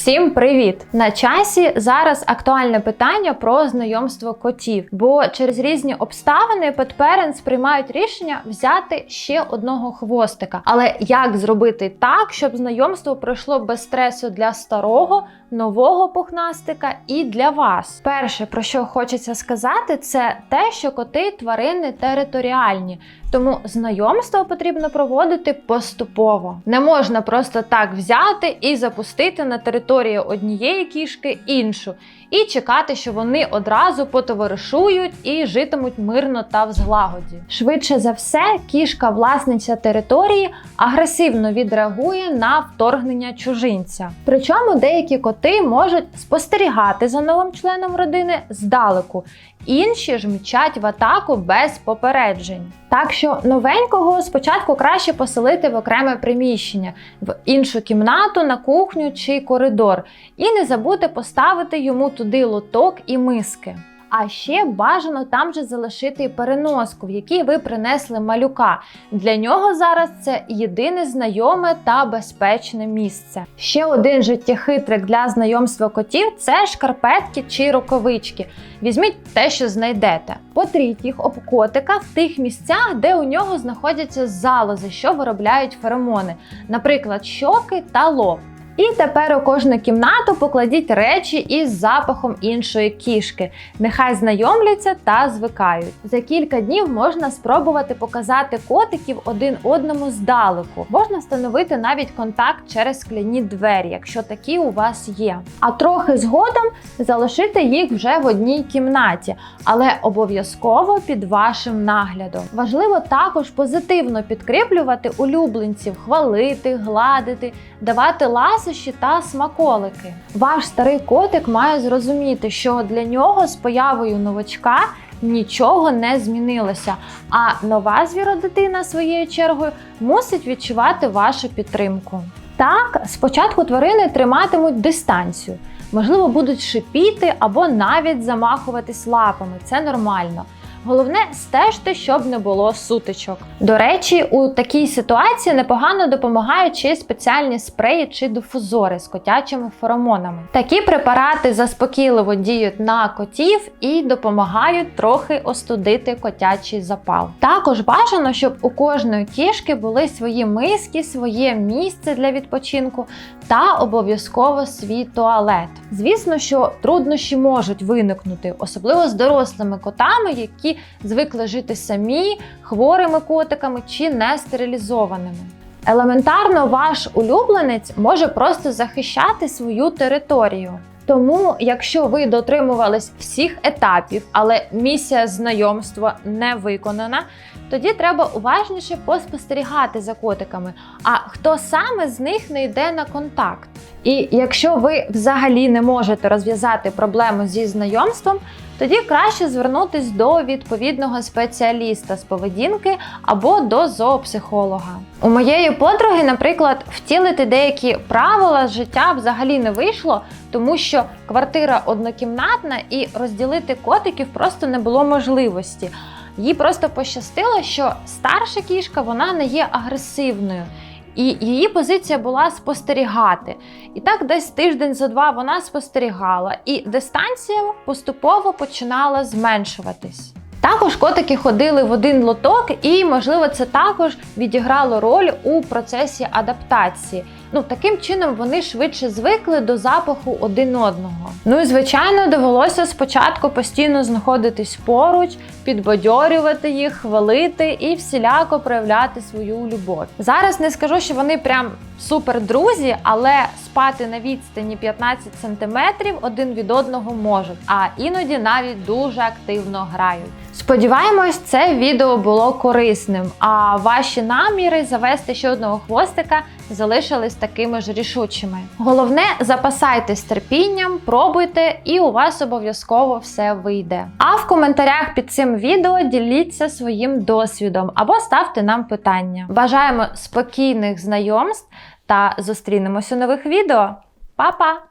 Всім привіт! На часі зараз актуальне питання про знайомство котів, бо через різні обставини Parents приймають рішення взяти ще одного хвостика. Але як зробити так, щоб знайомство пройшло без стресу для старого, нового пухнастика і для вас? Перше, про що хочеться сказати, це те, що коти тварини територіальні. Тому знайомство потрібно проводити поступово. Не можна просто так взяти і запустити на територію однієї кішки іншу, і чекати, що вони одразу потоваришують і житимуть мирно та в злагоді. Швидше за все, кішка власниця території агресивно відреагує на вторгнення чужинця. Причому деякі коти можуть спостерігати за новим членом родини здалеку, інші ж мчать в атаку без попереджень. Так що новенького спочатку краще поселити в окреме приміщення, в іншу кімнату, на кухню чи коридор, і не забути поставити йому туди лоток і миски. А ще бажано там же залишити переноску, в якій ви принесли малюка. Для нього зараз це єдине знайоме та безпечне місце. Ще один життєхитрик для знайомства котів це шкарпетки чи рукавички. Візьміть те, що знайдете. Потріть їх об котика в тих місцях, де у нього знаходяться залози, що виробляють феромони, наприклад, щоки та лоб. І тепер у кожну кімнату покладіть речі із запахом іншої кішки. Нехай знайомляться та звикають. За кілька днів можна спробувати показати котиків один одному здалеку. Можна встановити навіть контакт через скляні двері, якщо такі у вас є. А трохи згодом залишити їх вже в одній кімнаті, але обов'язково під вашим наглядом. Важливо також позитивно підкріплювати улюбленців, хвалити, гладити, давати ласощі та смаколики. Ваш старий котик має зрозуміти, що для нього з появою новачка нічого не змінилося. А нова звіродитина своєю чергою мусить відчувати вашу підтримку. Так, спочатку тварини триматимуть дистанцію, можливо, будуть шипіти або навіть замахуватись лапами. Це нормально. Головне стежте, щоб не було сутичок. До речі, у такій ситуації непогано допомагають ще спеціальні спреї чи дифузори з котячими феромонами. Такі препарати заспокійливо діють на котів і допомагають трохи остудити котячий запал. Також бажано, щоб у кожної кішки були свої миски, своє місце для відпочинку та обов'язково свій туалет. Звісно, що труднощі можуть виникнути, особливо з дорослими котами, які звикли жити самі, хворими котиками чи нестерилізованими. Елементарно, ваш улюбленець може просто захищати свою територію. Тому, якщо ви дотримувались всіх етапів, але місія знайомства не виконана, тоді треба уважніше поспостерігати за котиками. А хто саме з них не йде на контакт? І якщо ви взагалі не можете розв'язати проблему зі знайомством, тоді краще звернутись до відповідного спеціаліста з поведінки або до зоопсихолога. У моєї подруги, наприклад, втілити деякі правила життя взагалі не вийшло, тому що квартира однокімнатна і розділити котиків просто не було можливості. Їй просто пощастило, що старша кішка вона не є агресивною. І її позиція була спостерігати. І так, десь тиждень за два вона спостерігала, і дистанція поступово починала зменшуватись. Також котики ходили в один лоток, і, можливо, це також відіграло роль у процесі адаптації. Ну, таким чином вони швидше звикли до запаху один одного. Ну і звичайно, довелося спочатку постійно знаходитись поруч, підбадьорювати їх, хвалити і всіляко проявляти свою любов. Зараз не скажу, що вони прям супер друзі, але спати на відстані 15 см один від одного можуть, а іноді навіть дуже активно грають. Сподіваємось, це відео було корисним. А ваші наміри завести ще одного хвостика залишились такими ж рішучими. Головне, запасайтесь терпінням, пробуйте, і у вас обов'язково все вийде. А в коментарях під цим відео діліться своїм досвідом або ставте нам питання. Бажаємо спокійних знайомств та зустрінемось у нових відео. Па-па!